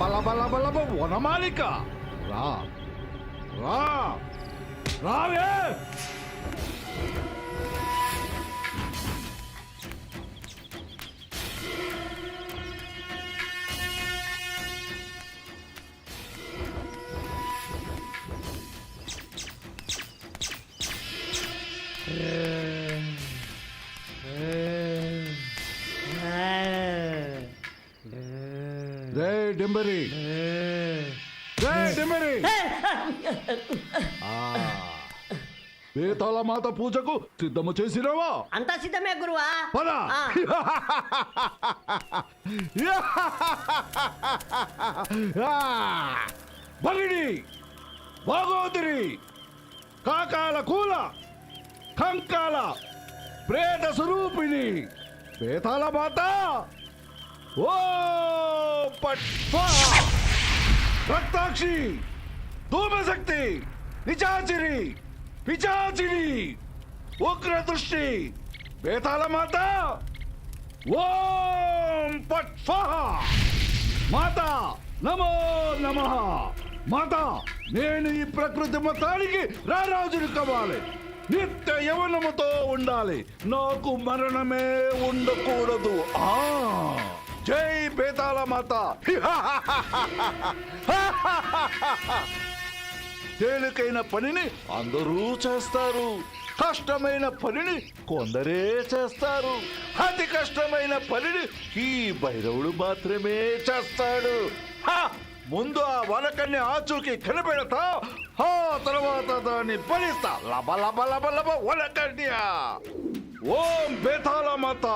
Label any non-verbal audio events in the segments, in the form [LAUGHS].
బలబలబలబ వనమాలిక. రా. రా. రావే. రే డింబరి. రే డింబరి. బేతాళ మాత పూజకు సిద్ధము చేసినవా? అంతా సిద్ధమే గురువా. పద. భగిడి భాగోదరి కాకాల కూల కంకాల ప్రేత స్వరూపిణి బేతాళ మాత ఓ పట్వ. రక్తాక్షి ధూమశక్తి నిచాచిరి పిచాచిరి ఉగ్ర దృష్టి బేతాళ మాత ఓం పట్ మాత నమో నమ. మాత నేను ఈ ప్రకృతి మొత్తానికి రారాజుని కావాలి. నిత్య యవనముతో ఉండాలి. నాకు మరణమే ఉండకూడదు. ఆ. జై బేతాళ మాత తేలికైన పనిని అందరూ చేస్తారు. కష్టమైన పనిని కొందరే చేస్తారు. అతి కష్టమైన పనిని ఈ భైరవుడు మాత్రమే చేస్తాడు. హ! ముందు ఆ వలకన్ని ఆచూకి కనిపెడతా. ఆ తర్వాత దాన్ని బలిస్తా లబ లబ లబ లబ వలకన్యా ఓం బేతాళ మాత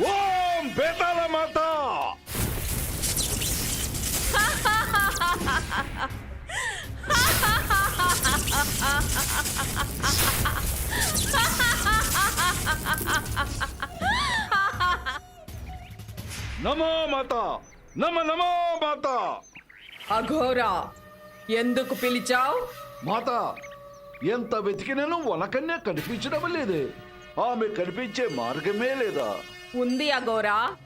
ఓం బేతాళ మాత. నమో మాత. నమ నమో మాత. అఘోరా ఎందుకు పిలిచావు? మాత ఎంత వెతికినను వనకన్య కనిపించడం లేదే. ఆమె కనిపించే మార్గమే లేదా? ఉంది అగోరా.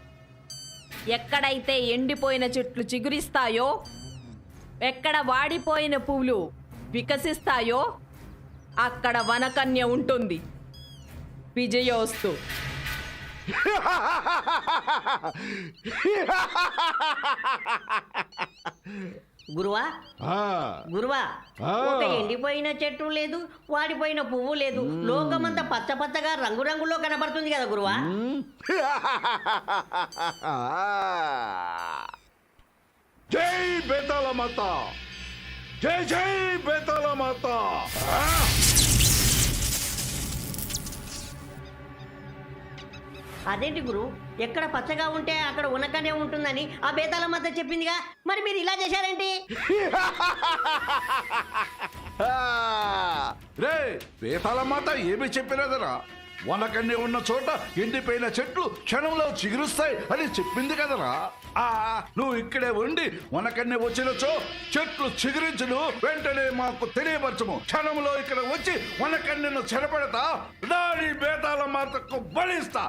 ఎక్కడైతే ఎండిపోయిన చెట్లు చిగురిస్తాయో ఎక్కడ వాడిపోయిన పువ్వులు వికసిస్తాయో అక్కడ వనకన్య ఉంటుంది. విజయోస్తు. [LAUGHS] గురువా? గురువా. ఒక ఎండిపోయిన చెట్టు లేదు వాడిపోయిన పువ్వు లేదు. లోకమంతా పచ్చ పచ్చగా రంగురంగులో కనబడుతుంది కదా గురువా. జై బేతాళ మాత. జై జై బేతాళ మాత! అదేంటి గురు? ఎక్కడ పచ్చగా ఉంటే అక్కడ ఉనకనే ఉంటుందని ఆ బేతాల మధ్య చెప్పిందిగా? మరి మీరు ఇలా చేశారేంటి? రే బేతాల మాత ఏమి చెప్పినదరా? వనకన్నే ఉన్న చోట ఎండిపోయిన చెట్లు క్షణంలో చిగురుస్తాయి అని చెప్పింది కదరా. ఆ నువ్వు ఇక్కడే ఉండి వనకన్నే వచ్చినచో చెట్లు చిగురించును వెంటనే మాకు తెలియపరచము. క్షణంలో ఇక్కడ వచ్చి వనకన్నెను చెరపెడతా దాని బేతాల మాతకు బలిస్తా.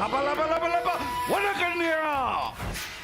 లబ లబ లబ లబ వనకన్య యువరాణి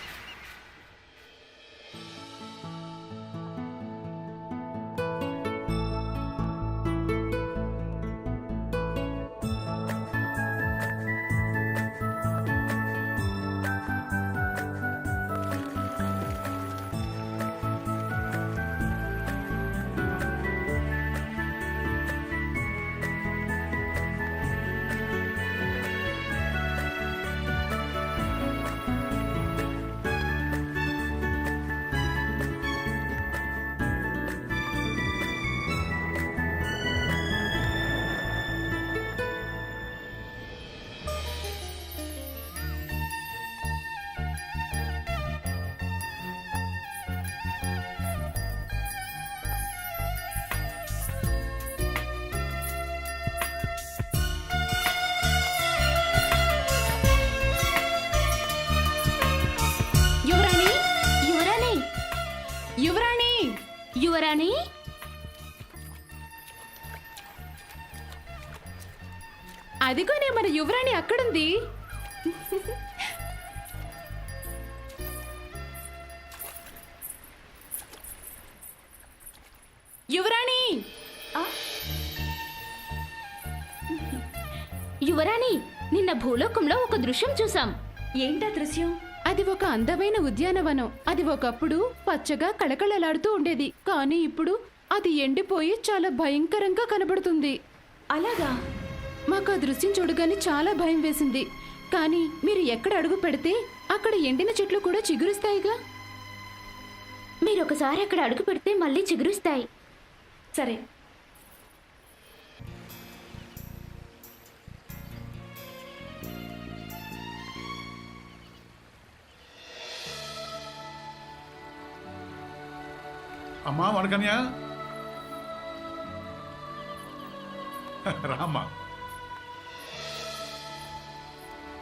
అదిగోనే మన యువరాణి అక్కడుంది. యువరాణి! యువరాణి నిన్న భూలోకంలో ఒక దృశ్యం చూసాం ఏంటా దృశ్యం? అది ఒక అందమైన ఉద్యానవనం. అది ఒకప్పుడు పచ్చగా కళకళలాడుతూ ఉండేది. కానీ ఇప్పుడు అది ఎండిపోయి చాలా భయంకరంగా కనబడుతుంది. అలాగా? మాకు ఆ దృశ్యం చూడగానే చాలా భయం వేసింది. కానీ మీరు ఎక్కడ అడుగు పెడితే అక్కడ ఎండిన చెట్లు కూడా చిగురుస్తాయిగా. మీరు ఒకసారి అక్కడ అడుగు పెడితే మళ్ళీ చిగురుస్తాయి. సరే. అమ్మా వనకన్యా. రామ్మా.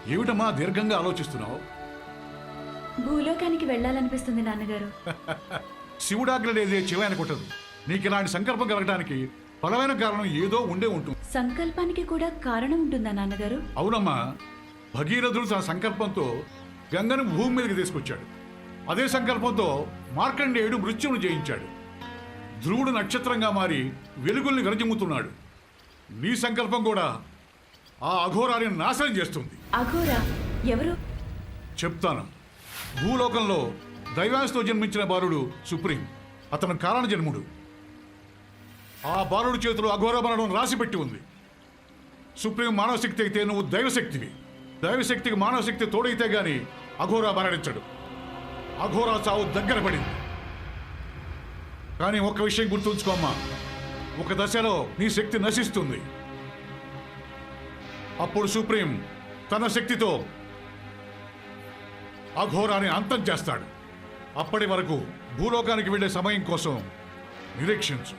ఏమిటమ్మా దీర్ఘంగా ఆలోచిస్తున్నావు? భూలోకానికి వెళ్ళాలనిపిస్తుంది నాన్నగారు. [LAUGHS] శివుడాగ్ర లేదే చివాయన కొట్టదు. నీకు ఇలాంటి సంకల్పం కలగడానికి బలమైన కారణం ఏదో ఉండే ఉంటుంది. సంకల్పానికి కూడా కారణం ఉంటుందా నాన్నగారు? అవునమ్మా. భగీరథుడు తన సంకల్పంతో గంగను భూమి మీదకి తీసుకొచ్చాడు. అదే సంకల్పంతో మార్కండేయుడు మృత్యువును జయించాడు. ధ్రువుడు నక్షత్రంగా మారి వెలుగుల్ని విరజిమ్ముతున్నాడు. నీ సంకల్పం కూడా ఆ అఘోరాన్ని నాశనం చేస్తుంది. అఘోరా? ఎవరు? చెప్తాను. భూలోకంలో దైవాంశతో జన్మించిన బాలుడు సుప్రీం. అతను కారణ జన్ముడు ఆ బాలుడి చేతిలో అఘోర మరణం రాసిపెట్టి ఉంది. సుప్రీం మానవ శక్తి అయితే నువ్వు దైవశక్తివి. దైవశక్తికి మానవ శక్తి తోడైతే గాని అఘోరా మరణించడు. అఘోరా చావు దగ్గర పడింది. కానీ ఒక్క విషయం గుర్తుంచుకోమ్మా ఒక దశలో నీ శక్తి నశిస్తుంది. అప్పుడు సుప్రీం తన శక్తితో అఘోరాన్ని అంతం చేస్తాడు. అప్పటి వరకు భూలోకానికి వెళ్ళే సమయం కోసం నిరీక్షించు?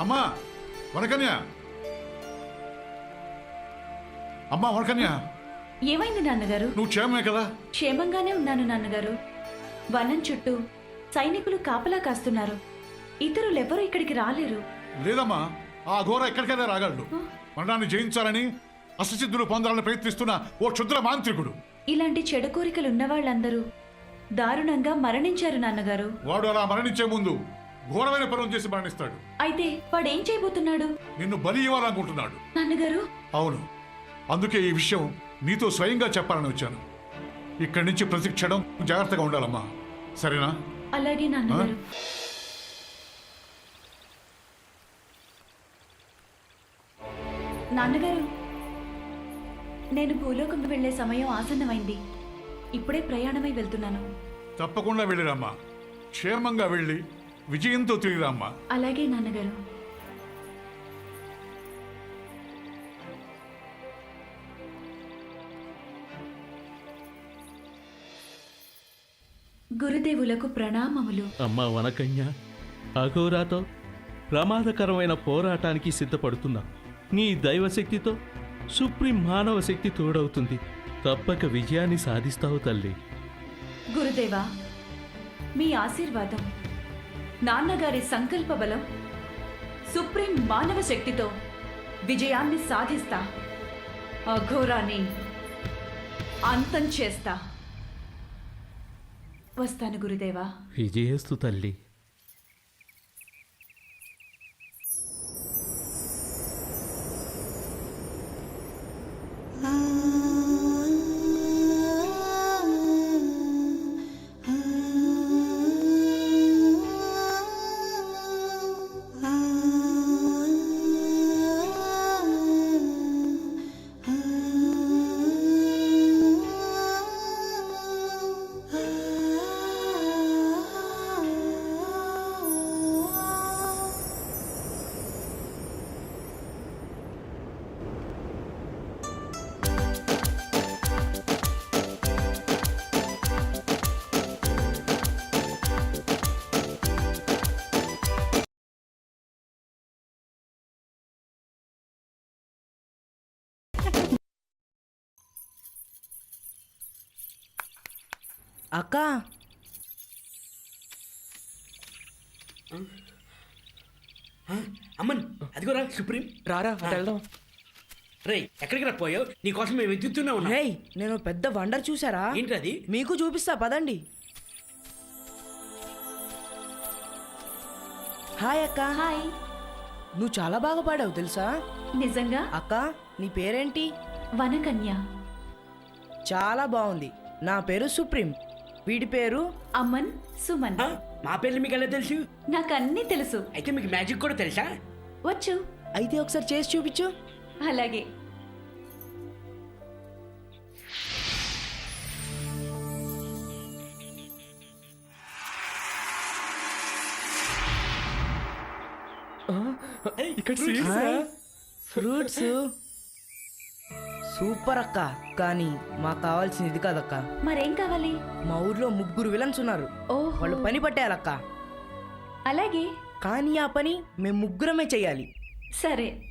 అమ్మా వనకన్య అమ్మా వనకన్య ఏమైంది నాన్నగారు? నువ్వు క్షేమమే కదా? క్షేమంగానే ఉన్నాను నాన్నగారు. వనం చుట్టూ సైనికులు కాపలా కాస్తున్నారు. ఇతరులెవరూ ఇక్కడికి రాలేరు. లేదమ్మా ఆ ఘోర ఎక్కడికైనా రాగలడు. మరణాన్ని జయించాలని అససిద్ధులు పొందాలని ప్రయత్నిస్తున్న ఓ క్షుద్ర మాంత్రికుడు. ఇలాంటి చెడు కోరికలు ఉన్న వాళ్ళందరూ దారుణంగా మరణించారు నాన్నగారు. వాడు అలా మరణించే ముందు ఘోరమైన పనులు చేసి మరణిస్తాడు. అయితే వాడేం చేయబోతున్నాడు? నిన్ను బలి ఇవ్వాలనుకుంటున్నాడు. నాన్నగారు? అవును. అందుకే ఈ విషయం నీతో స్వయంగా చెప్పాలని వచ్చాను. ఇక్కడి నుంచి ప్రతి క్షణం జాగ్రత్తగా ఉండాలమ్మా. సరేనా? అలాగే నాన్నగారు. నాన్నగారు నేను భూలోకం వెళ్ళే సమయం ఆసన్నమైంది. ఇప్పుడే ప్రయాణమై వెళ్తున్నాను. తప్పకుండా వెళ్ళిరామ్మా. క్షేమంగా వెళ్ళి విజయంతో తిరిగిరామ్మా. అలాగే నాన్నగారు. గురుదేవులకు ప్రణామములు. అమ్మ వనకన్య అఘోరాతో ప్రమాదకరమైన పోరాటానికి సిద్ధపడుతున్నాం. నీ దైవశక్తితో సుప్రీం మానవ శక్తి తోడవుతుంది. తప్పక విజయాన్ని సాధిస్తావు తల్లి. గురుదేవా మీ ఆశీర్వాదం నాన్నగారి సంకల్ప బలం సుప్రీం మానవ శక్తితో విజయాన్ని సాధిస్తా. అఘోరాన్ని అంతం చేస్తా. వస్తాను గురుదేవా. విజయస్తు తల్లి. అక్క. అమ్మన్ అదిగోరా సుప్రీం. రారా అటు వెళ్దాం. రే ఎక్కడికి రా పోయావు? నీకోసం మేము వెతుకుతూనే ఉన్నాం. నేను పెద్ద వండర్ చూసారా ఏంటది మీకు చూపిస్తా పదండి. హాయ్ అక్క. హాయ్. నువ్వు చాలా బాగా పాడావు తెలుసా? నిజంగా? అక్క నీ పేరేంటి? వనకన్య. చాలా బాగుంది. నా పేరు సుప్రీం. వీడి పేరు? అమన్ సుమన్. ఆ? మా పేర్లు మీకు ఎలా తెలుసు? నాకు అన్నీ తెలుసు. అయితే మీకు మ్యాజిక్ కూడా తెలుసా? వచ్చు. అయితే ఒకసారి చేసి చూపించు. అలాగే. ఫ్రూట్స్ సూపర్ అక్క. కానీ మాకు కావాల్సింది ఇది కాదక్క. మరేం కావాలి? మా ఊర్లో ముగ్గురు విలన్స్ ఉన్నారు. ఓహో. వాళ్ళు పని పట్టేయాలక్క అలాగే. కానీ ఆ పని మేము ముగ్గురమే చెయ్యాలి సరే.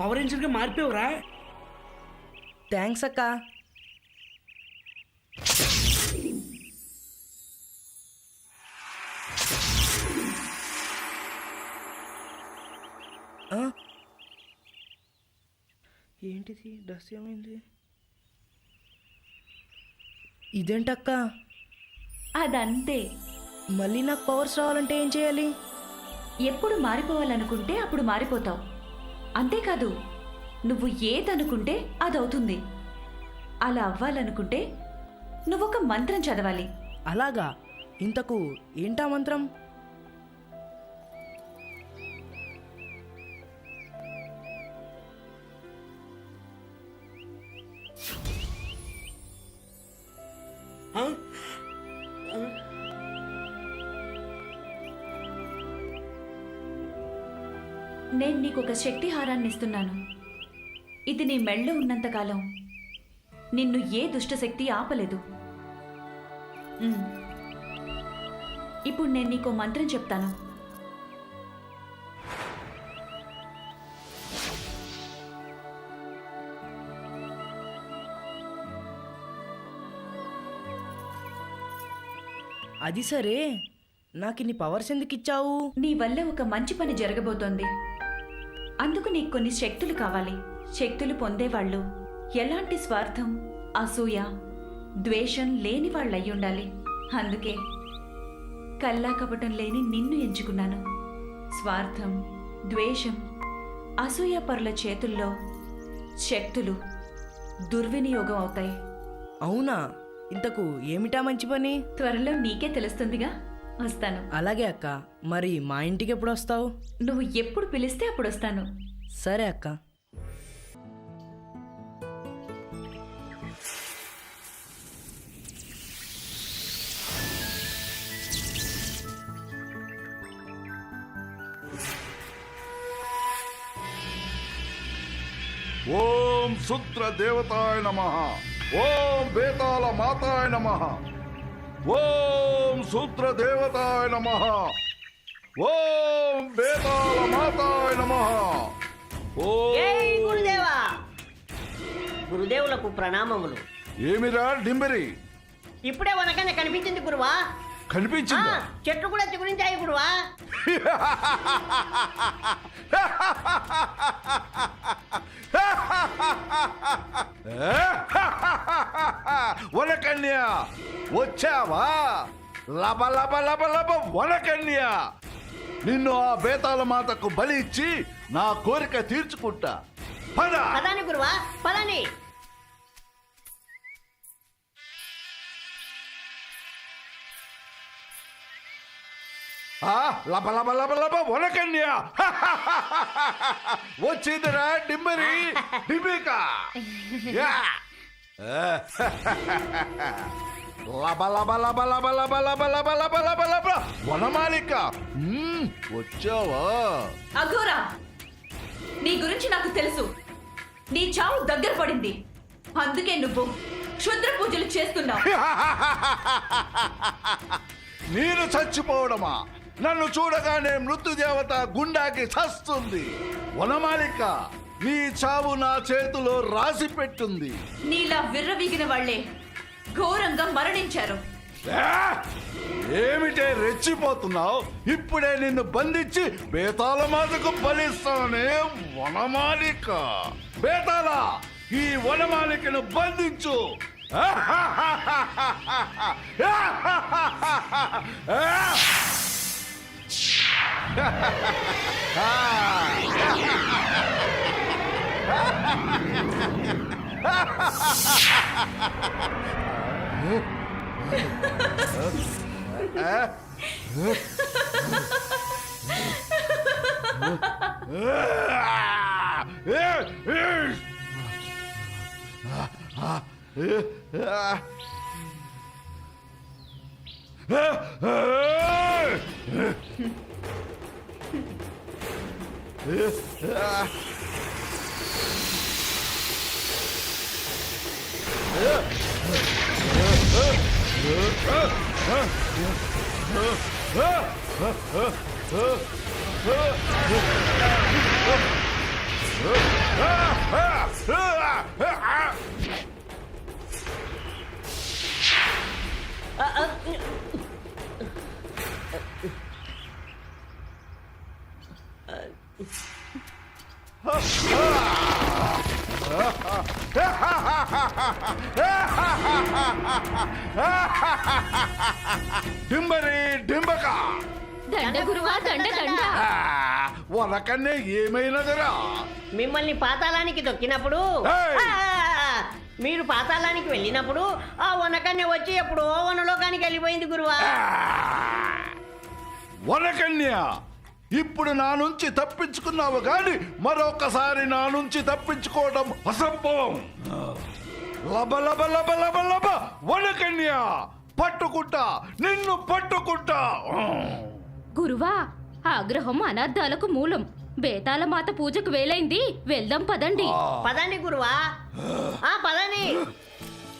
పవర్ రేంజర్గా మారిపోయావురా. థ్యాంక్స్ అక్క? ఏంటిది? డ్రెస్ ఏమైంది? ఇదేంటక్క? అదంతే. మళ్ళీ నాకు పవర్స్ రావాలంటే ఏం చేయాలి? ఎప్పుడు మారిపోవాలనుకుంటే అప్పుడు మారిపోతావు. అంతేకాదు నువ్వు ఏదనుకుంటే అదవుతుంది. అలా అవ్వాలనుకుంటే నువ్వొక మంత్రం చదవాలి. అలాగా? ఇంతకు ఏంటా మంత్రం? శక్తి హారాన్ని ఇస్తున్నాను ఇది నీ మెళ్ళో ఉన్నంతకాలం నిన్ను ఏ దుష్టశక్తి ఆపలేదు. ఇప్పుడు నేను నీకు మంత్రం చెప్తాను. అది సరే. నాకు ఇన్ని పవర్స్ ఎందుకు ఇచ్చావు నీ వల్ల ఒక మంచి పని జరగబోతోంది. అందుకు నీకు కొన్ని శక్తులు కావాలి. శక్తులు పొందేవాళ్ళు. ఎలాంటి స్వార్థం? అసూయ. ద్వేషం లేని వాళ్ళు ఉండాలి అందుకే కల్లా కపటం లేని నిన్ను ఎంచుకున్నాను. స్వార్థం ద్వేషం అసూయ పరుల చేతుల్లో శక్తులు దుర్వినియోగం అవుతాయి. అవునా? ఇంతకు ఏమిటా మంచి పని? త్వరలో నీకే తెలుస్తుందిగా. వస్తాను. అలాగే అక్క మరి మా ఇంటికి ఎప్పుడు వస్తావు? నువ్వు ఎప్పుడు పిలిస్తే అప్పుడు వస్తాను. సరే అక్క. ఓం శుద్ర దేవతాయ నమ ఓం బేతాళ మాతాయ నమ. ఓం శూద్ర దేవతాయ నమ. ఓం బేతాళ మాతాయ నమ. గురుదేవా. గురుదేవులకు ప్రణామములు. ఏమిరా డింబరి? ఇప్పుడే వనకనే కనిపించింది గురువా. కనిపించిందా? చెట్లు కూడా చిగురించాయి గురువా. వనకన్య వచ్చావా? లబ లబ లబ లబ వనకన్య! నిన్ను ఆ బేతాళ మాతకు బలి ఇచ్చి నా కోరిక తీర్చుకుంటా. పద! పదాని గురువా పదాని! లబ లబ లబ లబ వనకన్య! [LAUGHS] వచ్చిందిరా డింబిక! [LAUGHS] యా. [LAUGHS] లబ లబ లబ లబ లబ లబ లబ లబ లబ లబ వనమాలిక వచ్చావా అఘోరా నీ గురించి నాకు తెలుసు నీ చావు దగ్గర పడింది అందుకే నువ్వు క్షుద్ర పూజలు చేస్తున్నావు నేను చచ్చిపోవడమా నన్ను చూడగానే మృత్యుదేవత గుండాకి చస్తుంది వనమాలిక నీ చావు నా చేతిలో రాసి పెట్టుంది నీలా విర్రవీగిన వాళ్ళే ఘోరంగా మరణించారు. ఏమిటే రెచ్చిపోతున్నావు? ఇప్పుడే నిన్ను బంధించి బేతాల మాటకు బలిస్తానే వనమాలిక. బేతాల ఈ వనమాలికను బంధించు. Ugh! 으 డింబరి డింబక. దండ గురువా దండ దండ. వరకన్నే ఏమైనదిరా మిమ్మల్ని పాతాళానికి దొక్కినప్పుడు మీరు పాతాళానికి వెళ్ళినప్పుడు ఆ వనకన్య వచ్చి ఎప్పుడో వనలోకానికి వెళ్ళిపోయింది గురువా. వనకన్య! ఇప్పుడు నా నుంచి తప్పించుకున్నావు గాని మరొకసారి నా నుంచి తప్పించుకోవడం అసంభవం. లబ లబ లబ లబ లబ వనకన్య పట్టుకుంటా నిన్ను పట్టుకుంటా. గురువా ఆగ్రహం అనర్థాలకు మూలం. బేతాల మాత పూజకు వేలైంది వెళ్దాం పదండి. పదండి గురువా. ఆ పదండి.